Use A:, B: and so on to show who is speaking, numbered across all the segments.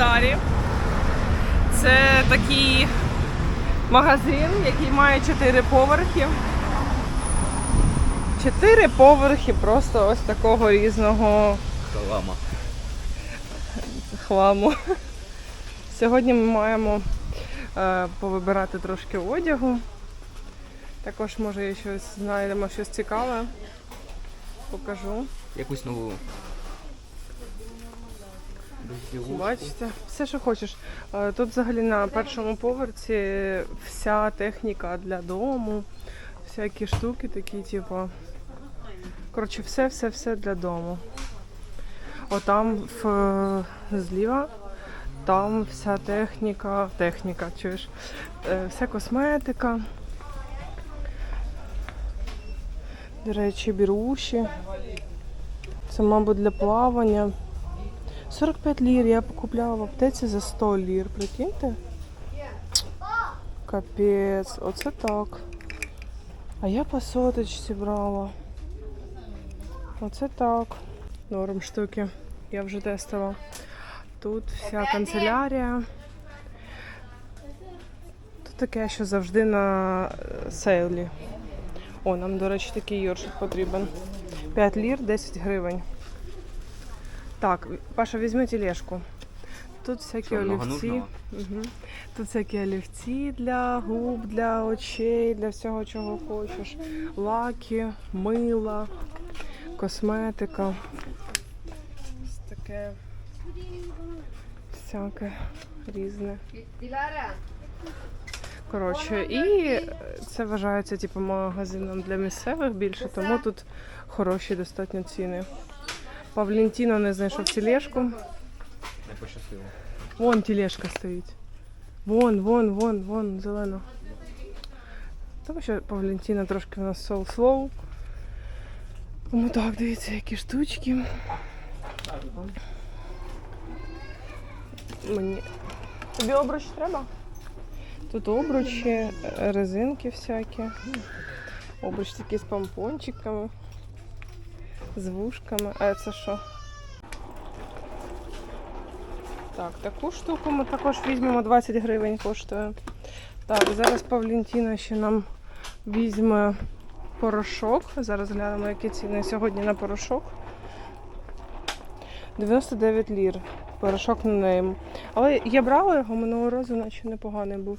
A: Зарі. Це такий магазин, який має чотири поверхи. Чотири поверхи просто ось такого різного
B: Халама.
A: хламу. Сьогодні ми маємо е, повибирати трошки одягу. Також, може, щось знайдемо щось цікаве. Покажу.
B: Якусь нову.
A: Бачите, все, що хочеш. Е, Тут взагалі на першому поверсі вся техніка для дому, всякі штуки такі, типу. Коротше, все, все, все для дому. Отам в, е, зліва, там вся техніка, техніка, чуєш, Е, вся косметика. До речі, біруші. Це, мабуть, для плавання. 45 лір я покупляла в аптеці за 100 лір, прикиньте? Капець, оце так. А я по соточці брала. Оце так. Норм штуки. Я вже тестила. Тут вся канцелярія. Тут таке, що завжди на е, сейлі. О, нам, до речі, такий йоршик потрібен. 5 лір, 10 гривень. Так, Паша, візьми тележку. Тут всякі
B: Що,
A: олівці. Угу. Тут всякі олівці для губ, для очей, для всього, чого хочеш. Лаки, мила, косметика. Ось таке всяке різне. Коротше, і це вважається типу, магазином для місцевих більше, тому тут хороші достатньо ціни. Павлентіно не знайшов тележку.
B: Не пощастило.
A: Вон тележка стоїть. Вон, вон, вон, вон, зелено. Тому що Павлентіна трошки у нас soul slow. Тому так, дивіться, які штучки. Мені. Тобі обруч треба? Тут обручі, резинки всякі. Обруч такі з помпончиками, з вушками. А це що? Так, таку штуку ми також візьмемо 20 гривень коштує. Так, зараз Павлентіна ще нам візьме порошок. Зараз глянемо, які ціни сьогодні на порошок. 99 лір. Порошок на нейм. Але я брала його минулого разу, наче непоганий був.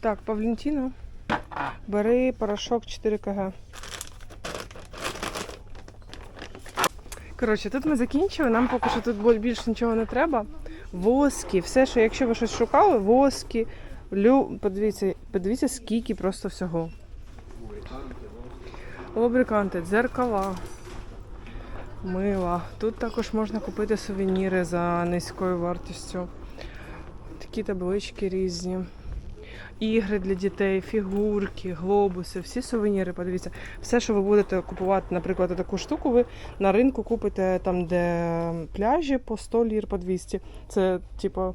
A: Так, Павлентіна. Бери порошок 4 кг. Коротше, тут ми закінчили, нам поки що тут більше нічого не треба. Воски, все, що якщо ви щось шукали, воски, лю... подивіться, подивіться, скільки просто всього. Лубриканти, дзеркала, мила. Тут також можна купити сувеніри за низькою вартістю. Такі таблички різні. Ігри для дітей, фігурки, глобуси, всі сувеніри, подивіться. Все, що ви будете купувати, наприклад, таку штуку, ви на ринку купите там, де пляжі по 100 лір, по 200. Це, типу,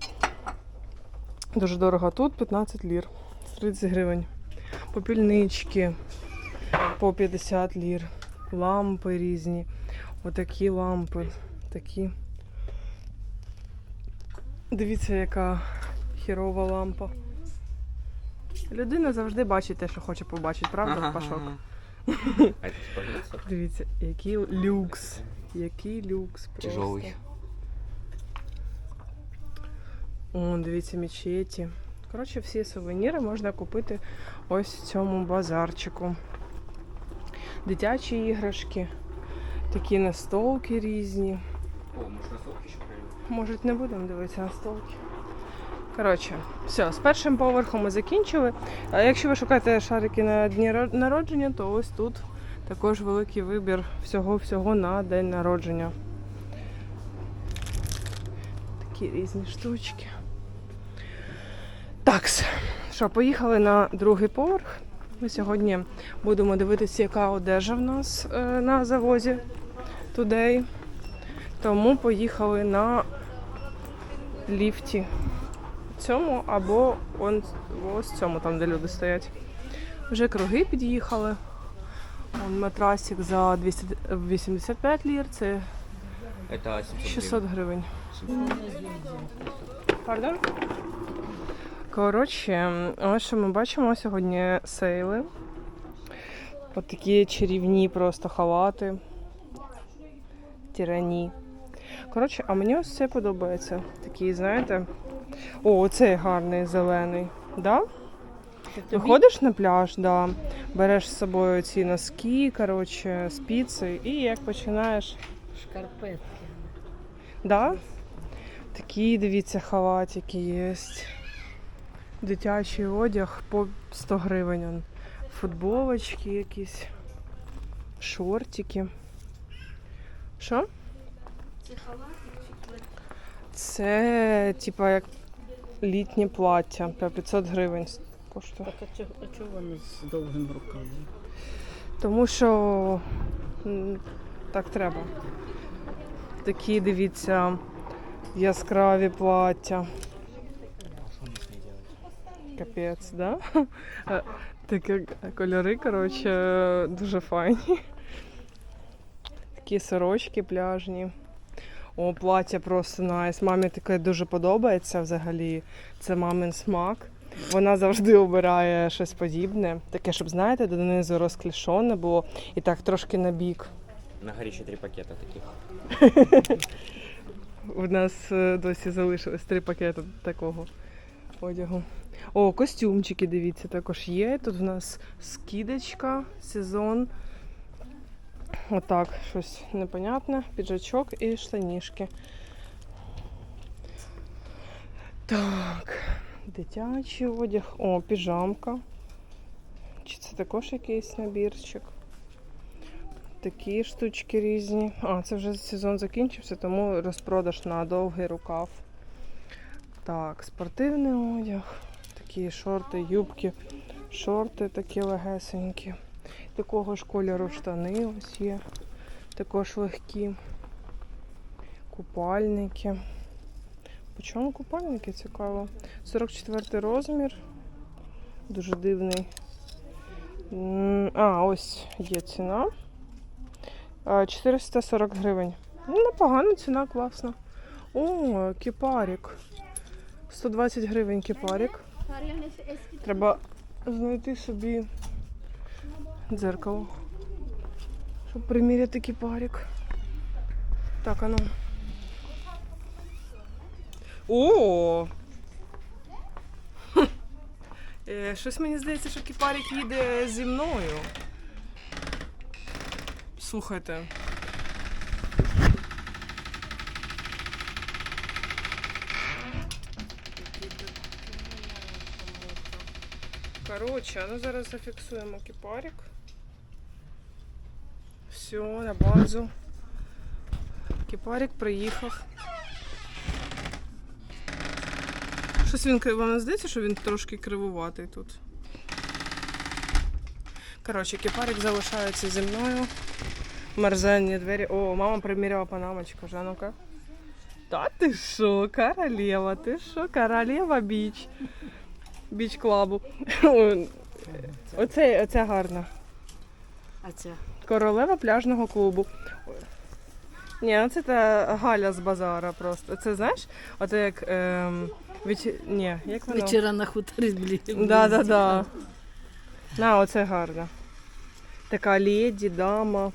A: дуже дорого. Тут 15 лір, 30 гривень. Попільнички по 50 лір. Лампи різні. Отакі лампи. Такі. Дивіться, яка хірова лампа. Людина завжди бачить те, що хоче побачити, правда, Пашок?
B: А это спалился?
A: Дивіться, який люкс. Який люкс просто.
B: Тяжелый.
A: О, дивіться, мечеті. Коротше, всі сувеніри можна купити ось в цьому базарчику. Дитячі іграшки, такі настолки різні.
B: О, может кроссовки еще проверил?
A: Може, не будемо дивитися на столки. Коротше, все, з першим поверхом ми закінчили. А якщо ви шукаєте шарики на дні народження, то ось тут також великий вибір всього-всього на день народження. Такі різні штучки. Так, що, поїхали на другий поверх. Ми сьогодні будемо дивитися, яка одежа в нас е, на завозі Today. Тому поїхали на ліфті цьому або он, ось цьому, там, де люди стоять. Вже круги під'їхали. Матрасик за 285 лір, це 600 гривень. Пардон? Коротше, ось що ми бачимо сьогодні сейли. От такі чарівні просто халати. Тирані. Коротше, а мені ось це подобається. Такий, знаєте. О, оцей гарний зелений. Да? Виходиш на пляж, да. береш з собою ці носки, коротше, спіци, і як починаєш.
C: Шкарпетки.
A: Да? Такі, дивіться, халатики є. Дитячий одяг по 100 гривень. Футболочки якісь, шортики. Що?
C: Це халати чи
A: Це, типа, як літнє плаття. 500 гривень коштує.
C: Так, а чого, а чого вони з довгим рукавом?
A: Тому що так треба. Такі, дивіться, яскраві плаття. Капець, да? Такі кольори, коротше, дуже файні. Такі сорочки пляжні. О, плаття просто найс. Мамі таке дуже подобається взагалі. Це мамин смак. Вона завжди обирає щось подібне. Таке, щоб, знаєте, донизу розклішоне було і так трошки на бік.
B: На горе еще три пакета таких.
A: У нас е, досі залишилось три пакети такого одягу. О, костюмчики, дивіться, також є. Тут в нас скидочка, сезон. Отак, щось непонятне. Піджачок і штанішки. Так, дитячий одяг. О, піжамка. Чи це також якийсь набірчик? Такі штучки різні. А, це вже сезон закінчився, тому розпродаж на довгий рукав. Так, спортивний одяг. Такі шорти, юбки, шорти такі легесенькі. Такого ж кольору штани ось є. Також легкі. Купальники. По чому купальники цікаво? 44 розмір. Дуже дивний. А, ось є ціна. 440 гривень. Ну, непогана ціна, класна. О, кіпарік. 120 гривень кіпарік. Треба знайти собі дзеркало. Щоб приміряти кіпарік. Так, ану. О! Е, Щось мені здається, що кіпарік їде зі мною. Слухайте. Коротше, ну зараз зафіксуємо кіпарик. Все, на базу. Кіпарик приїхав. Щось він вам не здається, що він трошки кривуватий тут. Коротше, кіпарик залишається зі мною. Мерзенні двері. О, мама приміряла панамочку, вже ну-ка. Та ти що, королева, ти що, королева біч. Біч клабу. Оце, оце гарно.
C: А це
A: Королева пляжного клубу. Ні, ну це та Галя з базара просто. Це знаєш? Ото як. Ем, веч... Ні, як воно?
C: вечора на хуторі блін.
A: Да, да, да. На, оце гарно. Така леді, дама.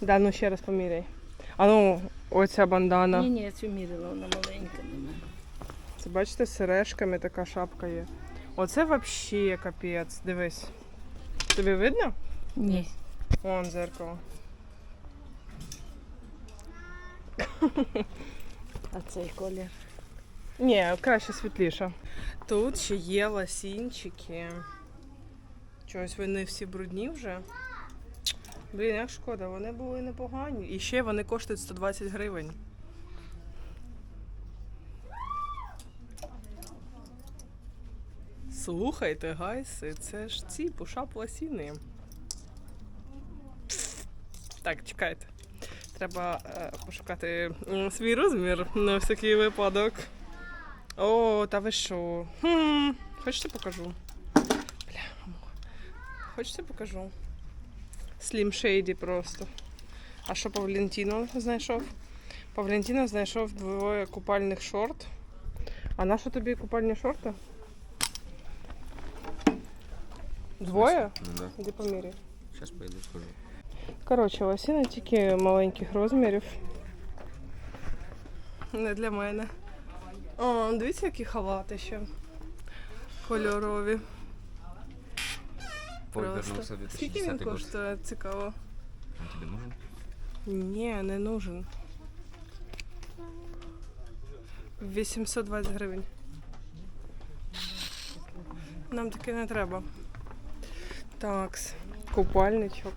A: Да, ну ще раз поміряй. А ну, оця бандана.
C: Ні, ні, я цю мірила, вона маленька. вона.
A: Це бачите, з сережками така шапка є. Оце взагалі капець. Дивись. Тобі видно?
C: Ні.
A: Вон зеркало.
C: А цей колір.
A: Ні, краще світліше. Тут ще є ласінчики. Чогось вони всі брудні вже. Блін, як шкода, вони були непогані. І ще вони коштують 120 гривень. Слухайте, гайси, це ж ці пушап ласіни. Так, чекайте. Треба е, пошукати свій розмір на всякий випадок. О, та ви що? Хм, хочете покажу? Бля, хочете покажу? Slim Shady просто. А що по Валентіну знайшов? Павлентіна знайшов двоє купальних шорт. А на що тобі купальні шорти? Двоє?
B: Ну да.
A: Іди поміряй.
B: Сейчас пойду схожу.
A: Коротше, лосіни тільки маленьких розмірів. Не для мене. О, дивіться, які халати ще. Кольорові. Просто.
B: в
A: Скільки він коштує? Цікаво.
B: Он тебе нужен?
A: Ні, не нужен. 820 гривень. Нам таке не треба. Такс. Купальничок.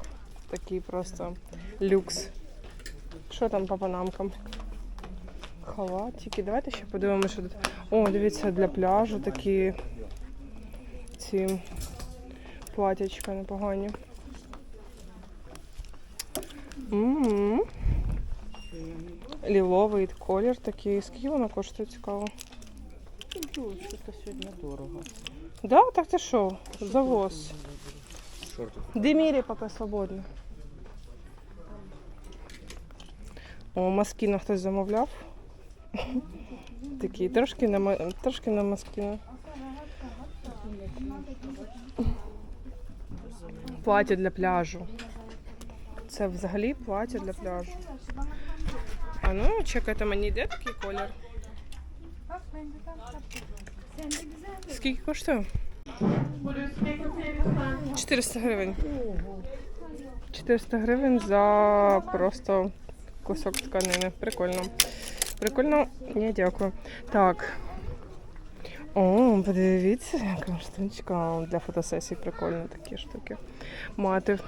A: Такий просто люкс. Що там по панамкам? Халатики. Давайте ще подивимося, що тут. О, дивіться, для пляжу такі ці платячка непогані. м Ліловий колір такий. Скільки воно коштує цікаво?
C: Що-то сьогодні дорого.
A: Да, так ти що? Завоз. Демірі поки свободно. О, маскіна хтось замовляв. Такий, трошки на, трошки на маскіна. Плаття для пляжу. Це взагалі плаття для пляжу. А ну, чекайте, мені йде такий колір. Скільки коштує? 400 гривень. 400 гривень за просто кусок тканини. Прикольно. Прикольно, ні, дякую. Так. О, подивіться, яка штучка. Для фотосесій прикольно такі штуки. Мати.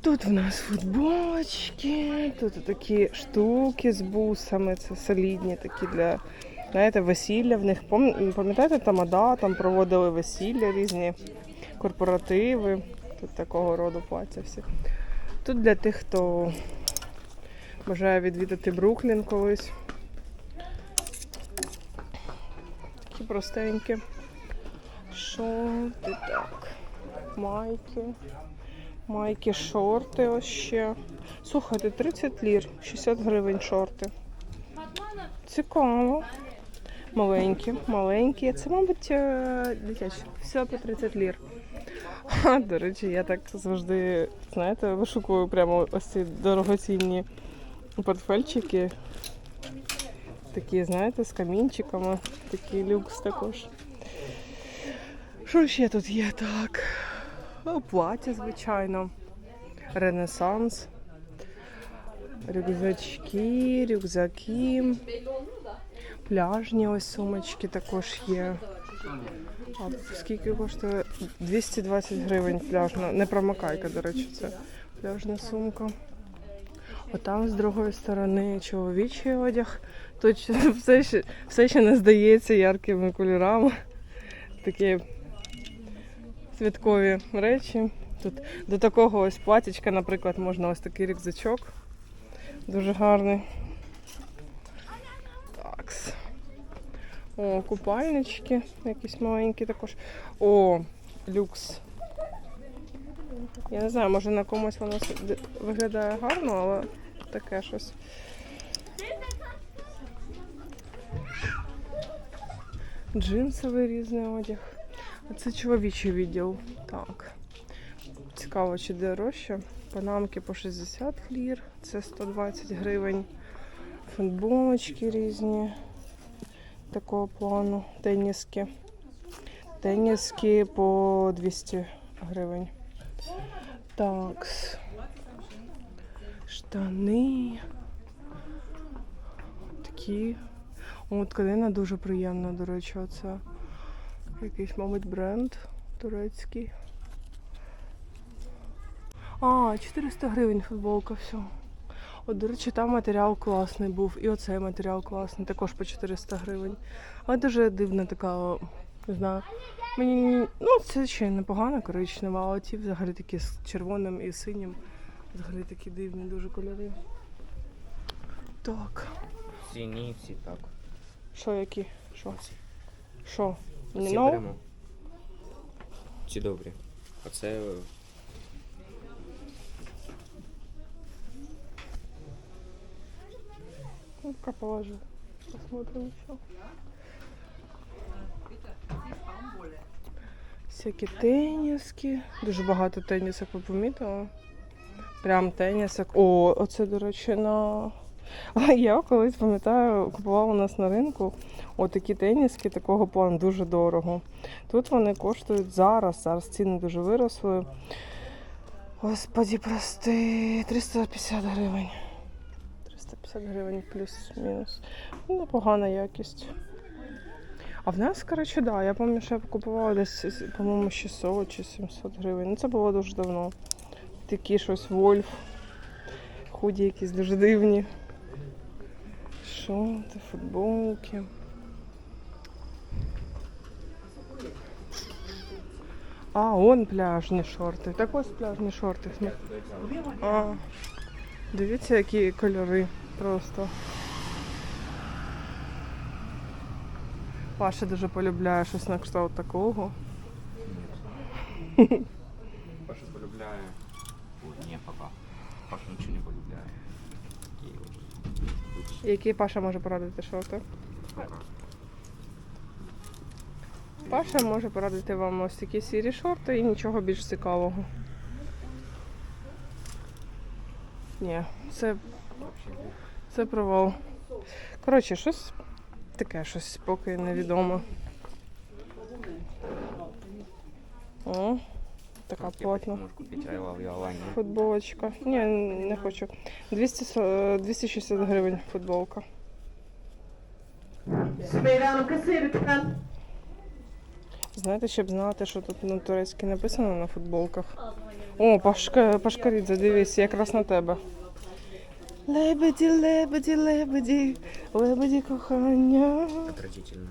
A: Тут в нас футболочки, тут такі штуки з бусами. Це солідні такі для знаєте, весілля в них. Пам'ятаєте, тамада, там проводили весілля різні корпоративи. Тут такого роду плаття всі. Тут для тих, хто бажає відвідати Бруклін колись. Такі простенькі. Шорти, так. Майки. Майки, шорти ось ще. Слухайте, 30 лір, 60 гривень шорти. Цікаво. Маленькі, маленькі. Це, мабуть, е, дитячі. Все по 30 лір. До речі, я так завжди, знаєте, вишукую прямо ось ці дорогоцінні портфельчики. Такі, знаєте, з камінчиками. Такий люкс також. Що ще тут є? Так. Плаття, звичайно. Ренесанс. Рюкзачки, рюкзаки. Пляжні ось сумочки також є. А скільки коштує? 220 гривень пляжна. Не промокайка, до речі, це пляжна сумка. А там з другої сторони чоловічий одяг. Тут все ще, все ще не здається яркими кольорами. Такі святкові речі. Тут до такого ось платічка, наприклад, можна ось такий рюкзачок. Дуже гарний. Такс. О, купальнички якісь маленькі також. О, люкс. Я не знаю, може на комусь воно виглядає гарно, але таке щось. Джинсовий різний одяг. А це чоловічий відділ. Так. Цікаво, чи дорожче. Панамки по 60 лір, це 120 гривень. Футболочки різні такого плану. Теніски. Теніски по 200 гривень. Так. Штани. Такі. О, тканина дуже приємна, до речі, оце. Якийсь, мабуть, бренд турецький. А, 400 гривень футболка, все. От, до речі, там матеріал класний був. І оцей матеріал класний, також по 400 гривень. Але дуже дивна така, не знаю. Мені ну, це ще непогано коричнева, а ті взагалі такі з червоним і синім. Взагалі такі дивні дуже кольори. Так.
B: Ці ці так.
A: Що які? Що? Що?
B: Ці
A: Ні, ну?
B: беремо. Ці добрі. А це
A: Ну, положу. Посмотрим еще. Всякі теніски. Дуже багато тенісок ви помітили? Прям тенісок. О, оце, до речі, на. Я колись пам'ятаю, купувала у нас на ринку отакі теніски такого плану дуже дорого. Тут вони коштують зараз, зараз ціни дуже виросли. Господі, прости, 350 гривень. 350 гривень плюс-мінус. Ну, непогана якість. А в нас, коротше, да, я пам'ятаю, що я купувала десь, по-моєму, 600 чи 700 гривень. Ну, це було дуже давно. Такі щось Вольф. Худі якісь дуже дивні. Шорти, футболки. А, он пляжні шорти. Так ось пляжні шорти. А, дивіться, які кольори просто. Паша дуже полюбляє щось на кшталт такого.
B: Паша полюбляє. Ой, ні, папа. Паша нічого не полюбляє.
A: Які Паша може порадити шорти? Паша може порадити вам ось такі сірі шорти і нічого більш цікавого. Ні, це, це провал. Коротше, щось таке, щось поки невідомо. О, така плотна.
B: Аланія.
A: Футболочка. Ні, не хочу. 200, е, 260 гривень футболка. Знаєте, щоб знати, що тут на турецькій написано на футболках. О, Пашка, Пашкарідзе, дивись, якраз на тебе. Лебеді, лебеді, лебеді, лебеді кохання.
B: Отвратительно.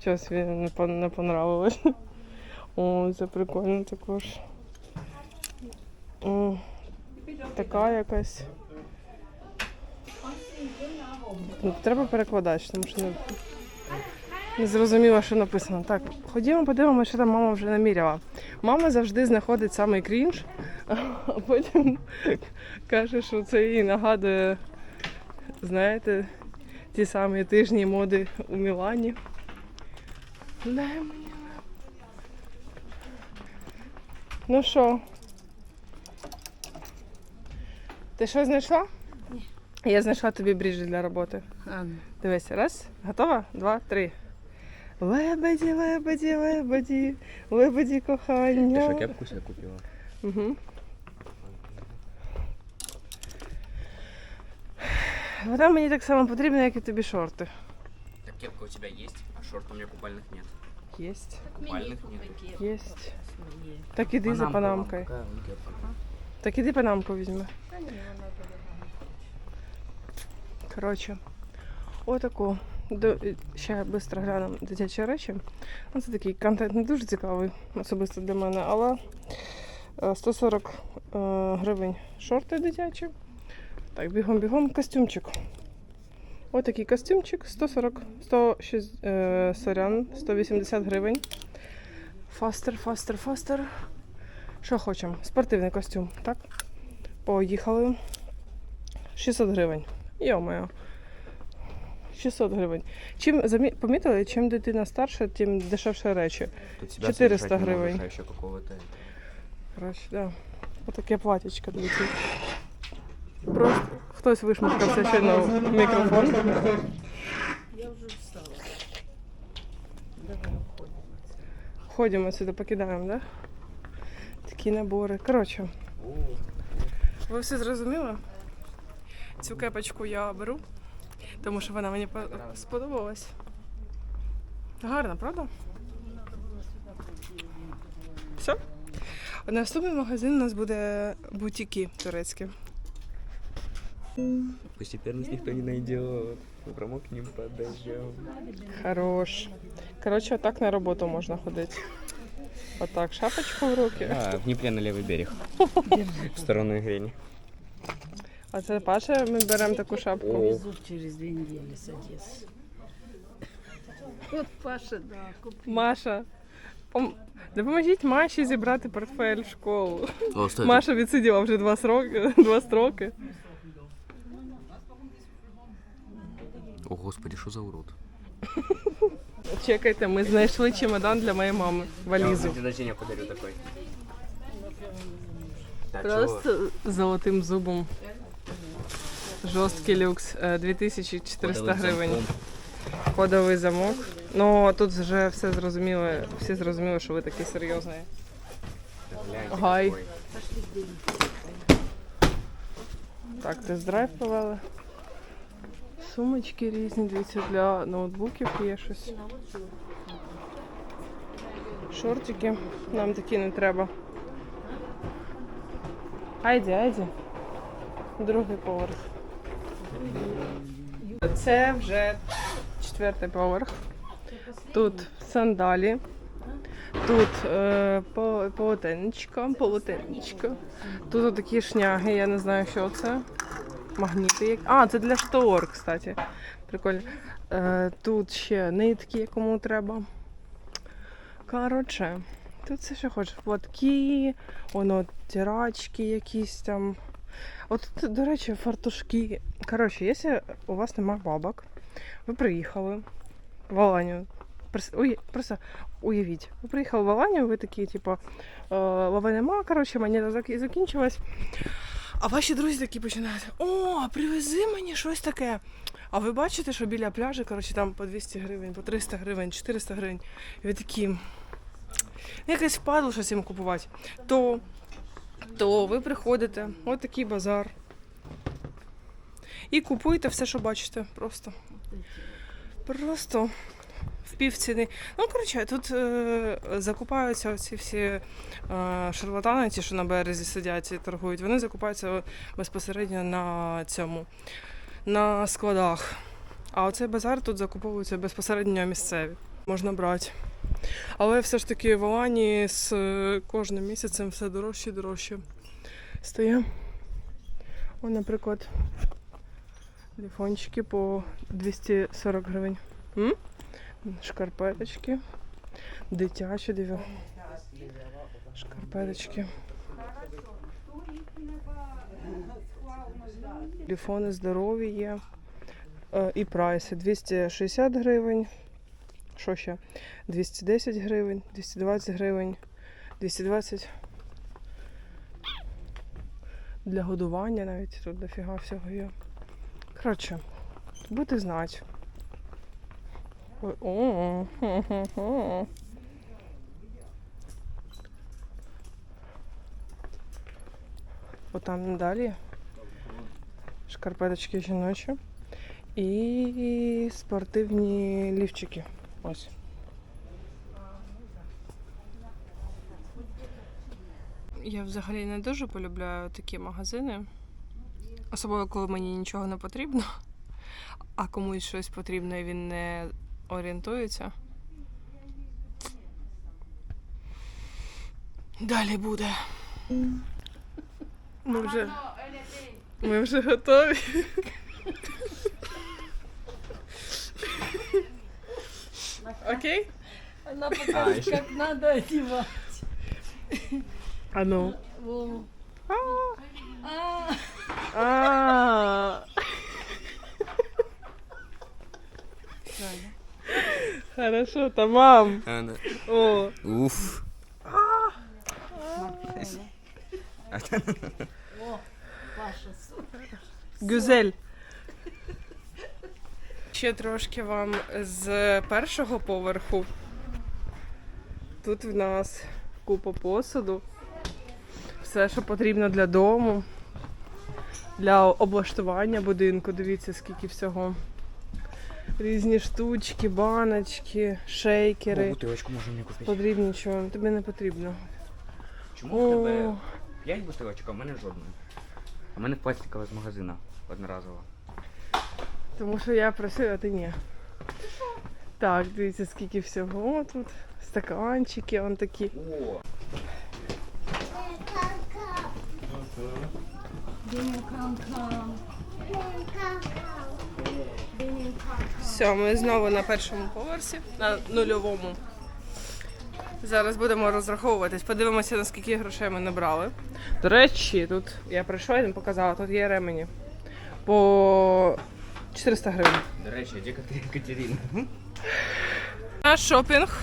A: Щось він не, не понравилось. О, це прикольно також. О, така якась. Треба перекладач, тому що не, не зрозуміло, що написано. Так, ходімо, подивимося, що там мама вже наміряла. Мама завжди знаходить самий крінж, а потім каже, що це їй нагадує, знаєте, ті самі тижні моди у Мілані. Дай мені. Ну що? Ти що знайшла? Ні. Я знайшла тобі бріджі для роботи.
C: А,
A: Дивись, раз, готова? Два, три. Лебеді, лебеді, лебеді, лебеді
B: Ти що, кепку себе купила?
A: Угу. Вона мені так само потрібна, як і тобі шорти.
B: Так кепка у тебя есть, а шорт у меня купальных нет.
A: Єсть.
B: Купальных нет.
A: Єсть. Так іди за панамкою.
B: Какая кепка?
A: Так іди панамку візьми. Коротше, отаку. До, ще швидко глянемо дитячі речі. Ну, Це такий контент не дуже цікавий, особисто для мене, але е, 140 е, гривень шорти дитячі. Так, бігом-бігом, костюмчик. Отакий костюмчик 140, 106, е, сорян, 180 гривень. Фастер, фастер, фастер. Що хочемо? Спортивний костюм, так? Поїхали. 600 гривень. Йо-моє. 600 гривень. Чим помітили, чим дитина старша, тим дешевше речі. 400
B: содержать не можешь,
A: гривень.
B: какого-то.
A: Да. Отаке платічко, дивіться. Просто хтось вишмаркався ще на мікрофон.
C: я вже встала. Давай.
A: Ходимо сюди, покидаємо, да? Такі набори. Коротше, ви все зрозуміли? Цю кепочку я беру, тому що вона мені по- сподобалась. Гарна, правда? Все? Наступний магазин у нас буде бутіки турецькі.
B: Постепенно их никто не найдет. Мы промокнем под дождем.
A: Хорош. Коротше, отак на роботу можна ходити. Отак, шапочку в руки.
B: А, в Днепре на левый берег. В сторону Игрени.
A: А це Паша, ми беремо таку шапку.
B: О.
C: Везут через две недели с Одессы. Вот Паша, да, купил.
A: Маша. пом- Допоможіть Маші зібрати портфель в школу.
B: О, стой.
A: Маша відсиділа вже два сроки, два строки.
B: Господи, що за урод?
A: Чекайте, ми знайшли чемодан для моєї мами. Валізу.
B: день рождения подарю такой.
A: Просто золотим зубом. Жорсткий люкс. е, 2400 гривень. Кодовий замок. Ну тут вже все зрозуміло, всі зрозуміли, що ви такий серйозний. Гай. Так, тест-драйв провели. Сумочки різні, дивіться, для ноутбуків є щось. Шортики. Нам такі не треба. Айді, айді. Другий поверх. Це вже четвертий поверх. Тут сандалі. Тут е, полотенечко, полотенечко. Тут такі шняги, я не знаю, що це. Магніти. як- А, це для штор, кстати. Прикольно. Е, тут ще нитки, кому треба. Коротше, тут все, що хочеш. Платки, воно тирачки якісь там. От, тут, до речі, фартушки. Коротше, якщо у вас немає бабок, ви приїхали в Аланію. Просто уявіть, ви приїхали в Аланію, ви такі, типу, е, лави нема, коротше, монета зак- закінчилась. А ваші друзі такі починають: О, привези мені щось таке. А ви бачите, що біля пляжу, коротше, там по 200 гривень, по 300 гривень, 400 гривень. І ви такі. «Ну, Якось впадло щось їм купувати. То, то ви приходите, от такий базар. І купуєте все, що бачите. Просто. Просто в пів ціни. Ну, коротше, тут е, закупаються ці всі е, шарлатани, ті, що на березі сидять і торгують, вони закупаються безпосередньо на цьому, на складах. А оцей базар тут закуповується безпосередньо місцеві. Можна брати. Але все ж таки в Алані з е, кожним місяцем все дорожче і дорожче стає. О, наприклад, телефончики по 240 гривень. М? Шкарпеточки. Дитячі, диві. Шкарпеточки. Телефони здорові є. Е, І прайси 260 гривень. Що ще? 210 гривень, 220 гривень, 220 для годування навіть тут дофіга всього є. Коротше, будете знати. О. Отам далі. Шкарпеточки жіночі. І спортивні лівчики. Ось. Я взагалі не дуже полюбляю такі магазини. Особливо, коли мені нічого не потрібно, а комусь щось потрібно і він не орієнтується. Далі буде. Ми вже, ми вже готові. Окей?
C: Она
B: А,
C: покажет,
B: еще-
C: как надо одевать.
A: А ну.
C: Во.
A: А. Хорошо, тамам. О.
B: Уф.
A: Гюзель. Ще трошки вам з першого поверху. Тут в нас купа посуду. Все, що потрібно для дому, для облаштування будинку. Дивіться, скільки всього. Різні штучки, баночки, шейкери.
B: бутилочку можна мені купити.
A: Потрібні чого. Тобі не потрібно.
B: Чому в тебе
A: О,
B: 5 бутилочок, а в мене жодної? А в мене пластикова з магазина одноразова.
A: Тому що я просила, а ти ні. Так, дивіться, скільки всього тут. Стаканчики, он такі.
B: О,
A: Все, ми знову на першому поверсі, на нульовому. Зараз будемо розраховуватись, подивимося, наскільки грошей ми набрали. До речі, тут я прийшла і не показала, тут є ремені. По 400 гривень.
B: До речі, де Катерина? Катерина?
A: Наш шопінг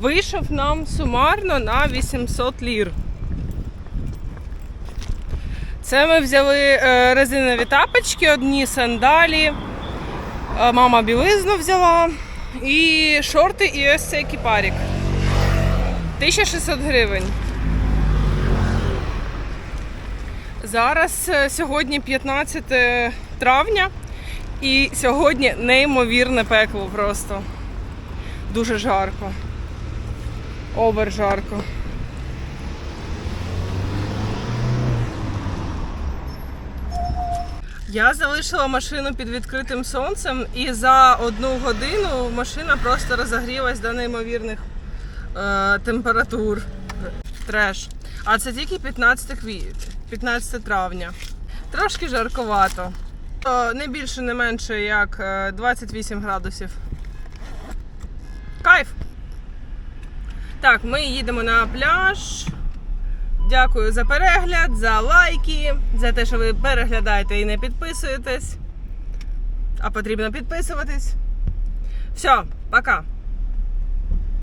A: вийшов нам сумарно на 800 лір. Це ми взяли е, резинові тапочки, одні сандалі, е, мама білизну взяла, і шорти, і ось цей кіпарік. 1600 гривень. Зараз е, сьогодні 15 травня. І сьогодні неймовірне пекло просто. Дуже жарко. Овер жарко. Я залишила машину під відкритим сонцем, і за одну годину машина просто розогрілась до неймовірних е, температур. Треш. А це тільки 15, квіт... 15 травня. Трошки жарковато. Е, Не більше, не менше, як е, 28 градусів. Кайф! Так, ми їдемо на пляж. Дякую за перегляд, за лайки, за те, що ви переглядаєте і не підписуєтесь. А потрібно підписуватись. Все, пока!